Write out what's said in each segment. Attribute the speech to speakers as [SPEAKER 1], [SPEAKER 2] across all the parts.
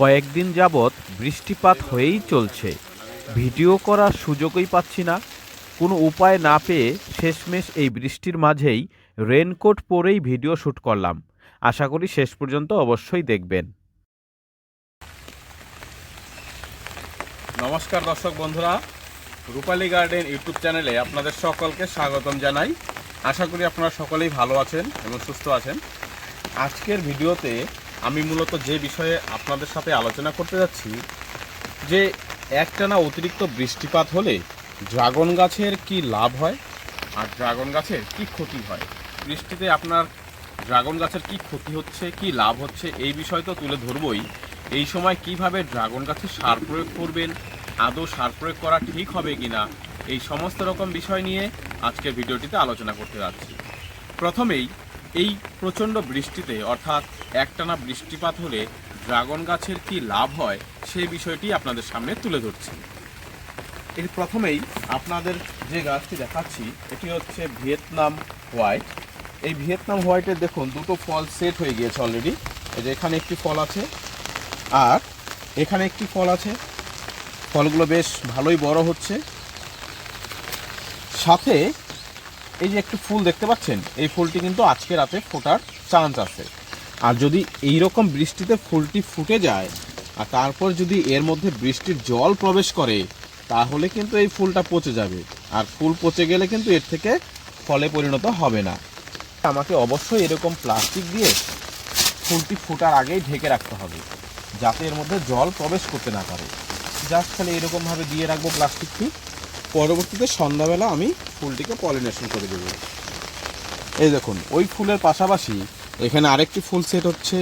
[SPEAKER 1] কয়েকদিন যাবৎ বৃষ্টিপাত হয়েই চলছে। ভিডিও করার সুযোগই পাচ্ছি না। কোনো উপায় না পেয়ে শেষমেশ এই বৃষ্টির মাঝেই রেনকোট পরেই ভিডিও শ্যুট করলাম। আশা করি শেষ পর্যন্ত অবশ্যই দেখবেন।
[SPEAKER 2] নমস্কার দর্শক বন্ধুরা, রূপালী গার্ডেন ইউটিউব চ্যানেলে আপনাদের সকলকে স্বাগতম জানাই। আশা করি আপনারা সকলেই ভালো আছেন এবং সুস্থ আছেন। আজকের ভিডিওতে আমি মূলত যে বিষয়ে আপনাদের সাথে আলোচনা করতে যাচ্ছি, যে একটানা অতিরিক্ত বৃষ্টিপাত হলে ড্রাগন গাছের কি লাভ হয় আর ড্রাগন গাছের কি ক্ষতি হয়? বৃষ্টিতে আপনার ড্রাগন গাছের কি ক্ষতি হচ্ছে, কি লাভ হচ্ছে, এই বিষয় তো তুলে ধরবই। এই সময় কীভাবে ড্রাগন গাছে সার প্রয়োগ করবেন, আদৌ সার প্রয়োগ করা ঠিক হবে কি না এই সমস্ত রকম বিষয় নিয়ে আজকের ভিডিওটিতে আলোচনা করতে যাচ্ছি। প্রথমেই এই প্রচণ্ড বৃষ্টিতে, অর্থাৎ একটানা বৃষ্টিপাত হলে ড্রাগন গাছের কি লাভ হয় সেই বিষয়টি আপনাদের সামনে তুলে ধরছি। এর প্রথমেই আপনাদের যে গাছটি দেখাচ্ছি, এটি হচ্ছে ভিয়েতনাম হোয়াইট। এই ভিয়েতনাম হোয়াইটের দেখুন, দুটো ফল সেট হয়ে গিয়েছে অলরেডি এই যে এখানে একটি ফল আছে, আর এখানে একটি ফল আছে। ফলগুলো বেশ ভালোই বড় হচ্ছে। সাথে এই যে একটু ফুল দেখতে পাচ্ছেন, এই ফুলটি কিন্তু আজকে রাতে ফোটার চান্স আছে। আর যদি এই রকম বৃষ্টিতে ফুলটি ফুটে যায়, আর তারপর যদি এর মধ্যে বৃষ্টির জল প্রবেশ করে, তাহলে কিন্তু এই ফুলটা পচে যাবে। আর ফুল পচে গেলে কিন্তু এর থেকে ফলে পরিণত হবে না। আমাকে অবশ্যই এরকম প্লাস্টিক দিয়ে ফুলটি ফোটার আগেই ঢেকে রাখতে হবে, যাতে এর মধ্যে জল প্রবেশ করতে না পারে। জাস্ট খালি এরকমভাবে দিয়ে রাখব প্লাস্টিকটি পরবর্তীতে সন্ধ্যাবেলা আমি ফুলটিকে পলিনেশন করে দেবো। এই দেখুন, ওই ফুলের পাশাপাশি এখানে আরেকটি ফুল সেট হচ্ছে।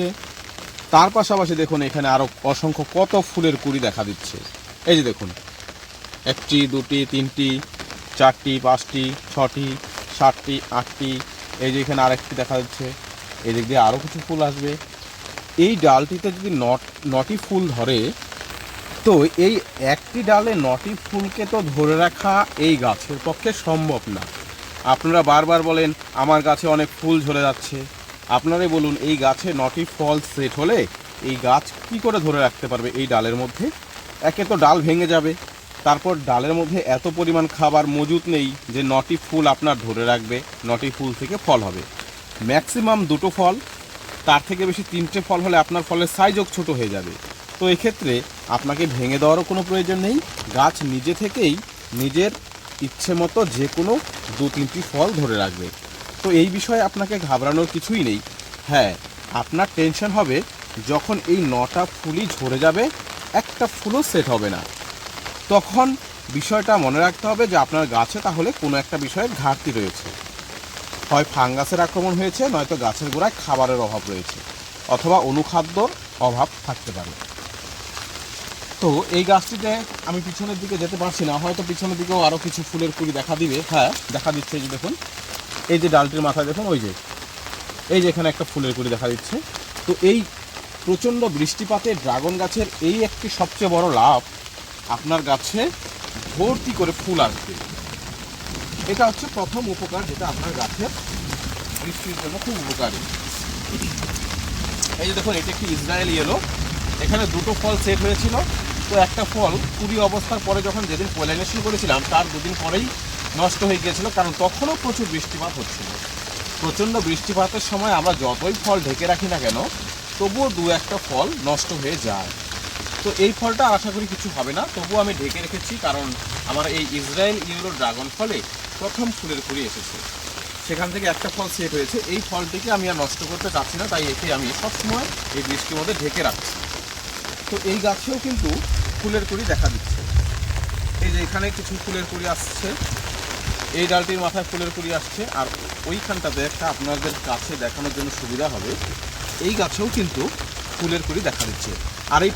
[SPEAKER 2] তার পাশাপাশি দেখুন, এখানে আরও অসংখ্য কত ফুলের কুড়ি দেখা দিচ্ছে। এই যে দেখুন, একটি, দুটি, তিনটি, চারটি, পাঁচটি, ছটি, সাতটি, আটটি, এই যে এখানে আরেকটি দেখা যাচ্ছে। এই দিক দিয়ে আরও কিছু ফুল আসবে। এই ডালটিতে যদি নট, নটি ফুল ধরে তো এই একটি ডালে নটি ফুলকে তো ধরে রাখা এই গাছের পক্ষে সম্ভব না। আপনারা বারবার বলেন, আমার গাছে অনেক ফুল ঝরে যাচ্ছে। আপনারাই বলুন, এই গাছে নটি ফল সেট হলে এই গাছ কি করে ধরে রাখতে পারবে এই ডালের মধ্যে? একে তো ডাল ভেঙে যাবে। তারপর ডালের মধ্যে এত পরিমাণ খাবার মজুত নেই যে নটি ফুল আপনার ধরে রাখবে, নটি ফুল থেকে ফল হবে। ম্যাক্সিমাম দুটো ফল, তার থেকে বেশি তিনটে ফল হলে আপনার ফলের সাইজও ছোট হয়ে যাবে। তো এক্ষেত্রে আপনাকে ভেঙে দেওয়ারও কোনো প্রয়োজন নেই। গাছ নিজে থেকেই নিজের ইচ্ছে মতো যে কোনো দু তিনটি ফল ধরে রাখবে। তো এই বিষয়ে আপনাকে ঘাবড়ানোর কিছুই নেই। হ্যাঁ আপনার টেনশন হবে যখন এই নটা ফুলই ঝরে যাবে, একটা ফুলও সেট হবে না। তখন বিষয়টা মনে রাখতে হবে যে আপনার গাছে তাহলে কোনো একটা বিষয়ের ঘাটতি রয়েছে। হয় ফাঙ্গাসের আক্রমণ হয়েছে, নয়তো গাছের গোড়ায় খাবারের অভাব রয়েছে, অথবা অনুখাদ্যর অভাব থাকতে পারে। তো এই গাছটিতে আমি পিছনের দিকে যেতে পারছি না। হয়তো পিছনের দিকেও আরও কিছু ফুলের কুড়ি দেখা দিবে। হ্যাঁ দেখা দিচ্ছে এই যে দেখুন। এই যে ডালটির মাথায় দেখুন, ওই যে। এই যে এখানে একটা ফুলের কুড়ি দেখা দিচ্ছে। তো এই প্রচণ্ড বৃষ্টিপাতে ড্রাগন গাছের এই একটি সবচেয়ে বড় লাভ, আপনার গাছে ভর্তি করে ফুল আসবে। এটা হচ্ছে প্রথম উপকার যেটা আপনার গাছের বৃষ্টির জন্য খুব উপকারী। এই যে দেখুন, এটা একটি ইসরায়েল ইয়েলো এখানে দুটো ফল সেট হয়েছিল। তো একটা ফল কুড়ি অবস্থার পরে যখন যেদিন পলিনেশন করেছিলাম, তার দুদিন পরেই নষ্ট হয়ে গিয়েছিল, কারণ তখনও প্রচুর বৃষ্টিপাত হচ্ছিল। প্রচণ্ড বৃষ্টিপাতের সময় আমরা যতই ফল ঢেকে রাখি না কেন, তবুও দু একটা ফল নষ্ট হয়ে যায়। তো এই ফলটা আশা করি কিছু হবে না, তবুও আমি ঢেকে রেখেছি, কারণ আমার এই ইসরায়েল ইউরো ড্রাগন ফলে প্রথম ফুলের কুড়ি এসেছে। সেখান থেকে একটা ফল সেট হয়েছে, এই ফলটিকে আমি আর নষ্ট করতে চাচ্ছি না, তাই একে আমি সবসময় এই বৃষ্টির মধ্যে ঢেকে রাখছি। তো এই গাছেও কিন্তু ফুলের কুড়ি দেখা দিচ্ছে। এই যে এখানে কিছু ফুলের কুড়ি আসছে, এই ডালটির মাথায় ফুলের কুড়ি আসছে, আর ওইখানটাতে একটা আপনাদের কাছে দেখানোর জন্য সুবিধা হবে, এই গাছেও কিন্তু ফুলের কুড়ি দেখা দিচ্ছে। আর এই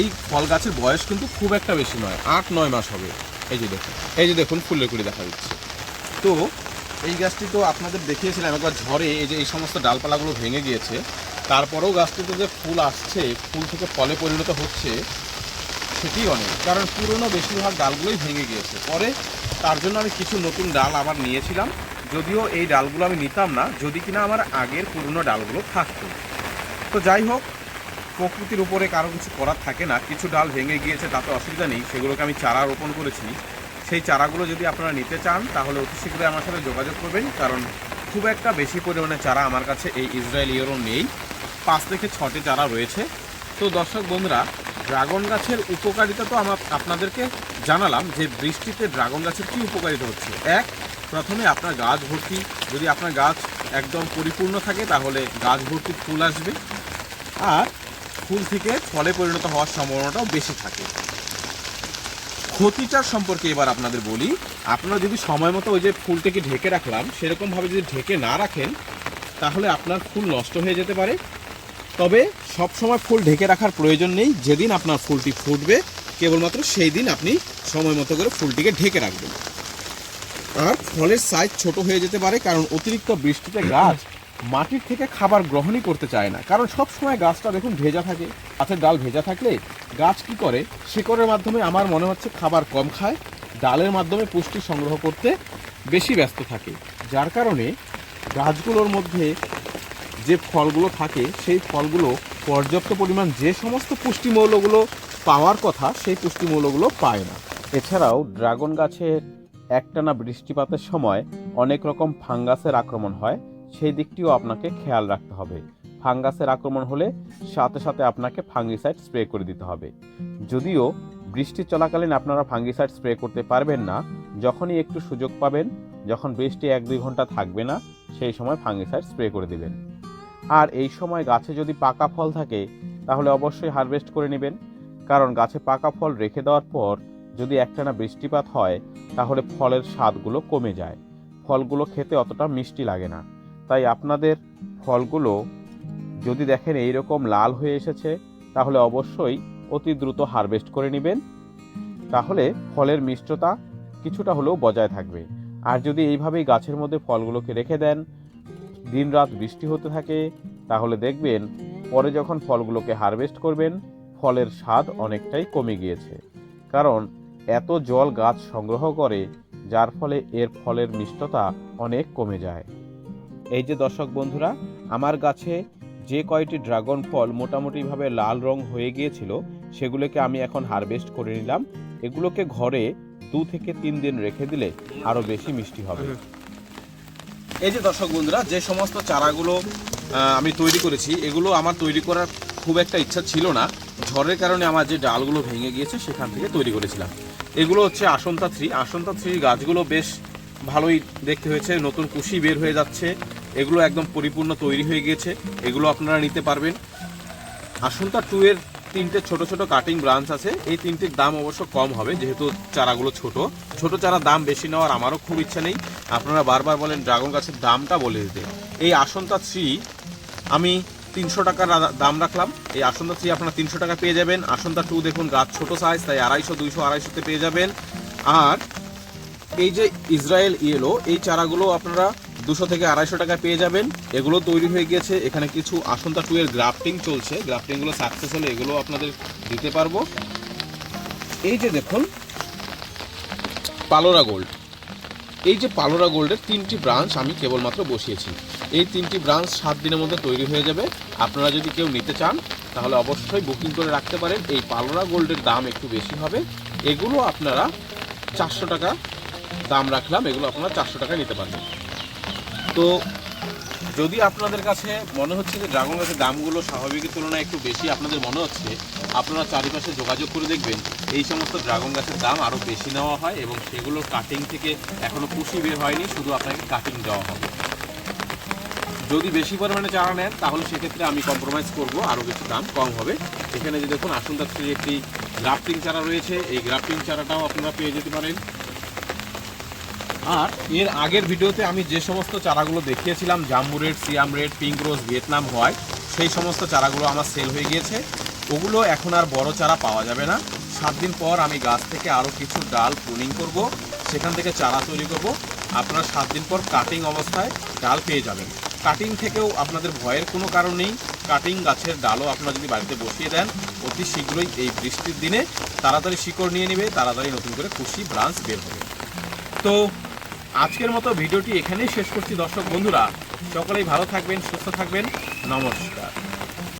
[SPEAKER 2] এই ফল গাছের বয়স কিন্তু খুব একটা বেশি নয়, আট, নয় মাস হবে। এই যে দেখুন, এই যে দেখুন, ফুলের কুড়ি দেখা দিচ্ছে। তো এই গাছটি তো আপনাদের দেখিয়েছিলাম, একবার ঝড়ে এই যে এই সমস্ত ডালপালাগুলো ভেঙে গিয়েছে তারপরেও গাছটিতে যে ফুল আসছে, ফুল থেকে ফলে পরিণত হচ্ছে সেটি অনেক। কারণ পুরনো বেশিরভাগ ডালগুলোই ভেঙে গিয়েছে। পরে তার জন্য আমি কিছু নতুন ডাল আবার নিয়েছিলাম। যদিও এই ডালগুলো আমি নিতাম না, যদি কিনা আমার আগের পুরনো ডালগুলো থাকতো। তো যাই হোক, প্রকৃতির উপরে কারও কিছু করার থাকে না। কিছু ডাল ভেঙে গিয়েছে, তাতে অসুবিধা নেই। সেগুলোকে আমি চারা রোপণ করেছি। সেই চারাগুলো যদি আপনারা নিতে চান, তাহলে অতি শীঘ্রই আমার সাথে যোগাযোগ করবেন। কারণ খুব একটা বেশি পরিমাণে চারা আমার কাছে এই ইসরায়েল ইয়েরও নেই। পাঁচ থেকে ছটি চারা রয়েছে। তো দর্শক বন্ধুরা, ড্রাগন গাছের উপকারিতা তো আমার আপনাদেরকে জানালাম যে বৃষ্টিতে ড্রাগন গাছের কী উপকারিতা হচ্ছে। এক, প্রথমে আপনার গাছ ভর্তি। যদি আপনার গাছ একদম পরিপূর্ণ থাকে, তাহলে গাছ ভর্তি ফুল আসবে। আর ফুল থেকে ফলে পরিণত হওয়ার সম্ভাবনাটাও বেশি থাকে। ক্ষতিটার সম্পর্কে এবার আপনাদের বলি। আপনারা যদি সময় মতো ওই যে ফুলটাকে ঢেকে রাখলাম, সেরকমভাবে যদি ঢেকে না রাখেন, তাহলে আপনার ফুল নষ্ট হয়ে যেতে পারে। তবে সব সময় ফুল ঢেকে রাখার প্রয়োজন নেই। যেদিন আপনার ফুলটি ফুটবে, কেবলমাত্র সেই দিন আপনি সময় মতো করে ফুলটিকে ঢেকে রাখবেন। আর ফলের সাইজ ছোট হয়ে যেতে পারে, কারণ অতিরিক্ত বৃষ্টিতে গাছ মাটির থেকে খাবার গ্রহণই করতে চায় না। কারণ সব সময় গাছটা দেখুন ভেজা থাকে। গাছের ডাল ভেজা থাকলে গাছ কি করে? শিকড়ের মাধ্যমে আমার মনে হচ্ছে খাবার কম খায়। ডালের মাধ্যমে পুষ্টি সংগ্রহ করতে বেশি ব্যস্ত থাকে। যার কারণে গাছগুলোর মধ্যে যে ফলগুলো থাকে, সেই ফলগুলো পর্যাপ্ত পরিমাণ যে সমস্ত পুষ্টিমৌলগুলো পাওয়ার কথা, সেই পুষ্টিমৌলগুলো পায় না।
[SPEAKER 1] এছাড়াও ড্রাগন গাছের একটানা বৃষ্টিপাতের সময় অনেক রকম ফাঙ্গাসের আক্রমণ হয়, সেই দিকটিও আপনাকে খেয়াল রাখতে হবে। ফাঙ্গাসের আক্রমণ হলে সাথে সাথে আপনাকে ফাঙ্গিসাইড স্প্রে করে দিতে হবে। যদিও বৃষ্টি চলাকালীন আপনারা ফাঙ্গিসাইড স্প্রে করতে পারবেন না, যখনই একটু সুযোগ পাবেন, যখন বৃষ্টি এক দুই ঘণ্টা থাকবে না, সেই সময় ফাঙ্গিসাইড স্প্রে করে দিবেন। আর এই সময় গাছে যদি পাকা ফল থাকে, তাহলে অবশ্যই হারভেস্ট করে নেবেন। কারণ গাছে পাকা ফল রেখে দেওয়ার পর যদি একটানা বৃষ্টিপাত হয়, তাহলে ফলের স্বাদগুলো কমে যায়। ফলগুলো খেতে অতটা মিষ্টি লাগে না। তাই আপনাদের ফলগুলো যদি দেখেন এই রকম লাল হয়ে এসেছে, তাহলে অবশ্যই অতি দ্রুত হারভেস্ট করে নেবেন। তাহলে ফলের মিষ্টতা কিছুটা হলেও বজায় থাকবে। আর যদি এইভাবেই গাছের মধ্যে ফলগুলোকে রেখে দেন দিনরাত বৃষ্টি হতে থাকে, তাহলে দেখবেন পরে যখন ফলগুলোকে হারভেস্ট করবেন, ফলের স্বাদ অনেকটাই কমে গিয়েছে। কারণ এত জল গাছ সংগ্রহ করে, যার ফলে এর ফলের মিষ্টতা অনেক কমে যায়। এই যে দর্শক বন্ধুরা, আমার গাছে যে কয়টি ড্রাগন ফল মোটামুটিভাবে লাল রং হয়ে গিয়েছিল, সেগুলোকে আমি এখন হারভেস্ট করে নিলাম। এগুলোকে ঘরে দু থেকে তিন দিন রেখে দিলে আরও বেশি মিষ্টি হবে।
[SPEAKER 2] এই যে দর্শক বন্ধুরা, যে সমস্ত চারাগুলো আমি তৈরি করেছি, এগুলো আমার তৈরি করার খুব একটা ইচ্ছা ছিল না। ঝড়ের কারণে আমার যে ডালগুলো ভেঙে গিয়েছে, সেখান থেকে তৈরি করেছিলাম। এগুলো হচ্ছে আসন্তা থ্রি। আসন্তা থ্রি গাছগুলো বেশ ভালোই দেখতে হয়েছে। নতুন কুশি বের হয়ে যাচ্ছে। এগুলো একদম পরিপূর্ণ তৈরি হয়ে গিয়েছে। এগুলো আপনারা নিতে পারবেন। আসন্তা টু এর তিনটে ছোট ছোট কাটিং ব্রাঞ্চ আছে। এই তিনটির দাম অবশ্য কম হবে, যেহেতু চারাগুলো ছোট। ছোট চারা দাম বেশি নেওয়ার আমারও খুব ইচ্ছা নেই। আপনারা বারবার বলেন ড্রাগন গাছের দামটা বলে দিতে। এই আসন্তা থ্রি আমি তিনশো টাকার দাম রাখলাম। এই আসন্তা থ্রি আপনারা তিনশো টাকা পেয়ে যাবেন। আসন্তা টু দেখুন, গাছ ছোট সাইজ তাই আড়াইশো, দুইশো আড়াইশোতে পেয়ে যাবেন। আর এই যে ইসরায়েল ইয়েলো এই চারাগুলো আপনারা দুশো থেকে আড়াইশো টাকা পেয়ে যাবেন। এগুলো তৈরি হয়ে গিয়েছে। এখানে কিছু আসন্তা টু এর গ্রাফটিং চলছে। গ্রাফটিংগুলো সাকসেস হলে এগুলো আপনাদের দিতে পারব। এই যে দেখুন, পালোরা গোল্ড এই যে পালোরা গোল্ডের তিনটি ব্রাঞ্চ আমি কেবলমাত্র বসিয়েছি। এই তিনটি ব্রাঞ্চ সাত দিনের মধ্যে তৈরি হয়ে যাবে। আপনারা যদি কেউ নিতে চান, তাহলে অবশ্যই বুকিং করে রাখতে পারেন। এই পালোরা গোল্ডের দাম একটু বেশি হবে। এগুলো আপনারা চারশো টাকা দাম রাখলাম। এগুলো আপনারা চারশো টাকায় নিতে পারবেন। তো যদি আপনাদের কাছে মনে হচ্ছে যে ড্রাগন গাছের দামগুলো স্বাভাবিকের তুলনায় একটু বেশি আপনাদের মনে হচ্ছে, আপনারা চারিপাশে যোগাযোগ করে দেখবেন, এই সমস্ত ড্রাগন গাছের দাম আরও বেশি নেওয়া হয় এবং সেগুলো কাটিং থেকে এখনও কুশি বের হয়নি, শুধু আপনাকে কাটিং দেওয়া হবে। যদি বেশি পরিমাণে চারা নেন, তাহলে সেক্ষেত্রে আমি কম্প্রোমাইজ করব আরও কিছু দাম কম হবে। এখানে যে দেখুন আসুন্দা থ্রির একটি গ্রাফটিং চারা রয়েছে, এই গ্রাফটিং চারাটাও আপনারা পেয়ে যেতে পারেন। আর এর আগের ভিডিওতে আমি যে সমস্ত চারাগুলো দেখিয়েছিলাম, Jambu red, Siam red, pink rose, Vietnam, white, সেই সমস্ত চারাগুলো আমার সেল হয়ে গিয়েছে। ওগুলো এখন আর বড় চারা পাওয়া যাবে না। সাত দিন পর আমি গাছ থেকে আরও কিছু ডাল প্রুনিং করব, সেখান থেকে চারা তৈরি করব। আপনারা সাত দিন পর কাটিং অবস্থায় ডাল পেয়ে যাবেন। কাটিং থেকেও আপনাদের ভয়ের কোনো কারণ নেই। কাটিং গাছের ডালও আপনারা যদি বাড়িতে বসিয়ে দেন, অতি শীঘ্রই এই বৃষ্টির দিনে তাড়াতাড়ি শিকড় নিয়ে নেবে, তাড়াতাড়ি নতুন করে খুশি ব্রাঞ্চ বের হবে। তো আজকের মতো ভিডিওটি এখানেই শেষ করছি দর্শক বন্ধুরা। সকলেই ভালো থাকবেন সুস্থ থাকবেন। নমস্কার।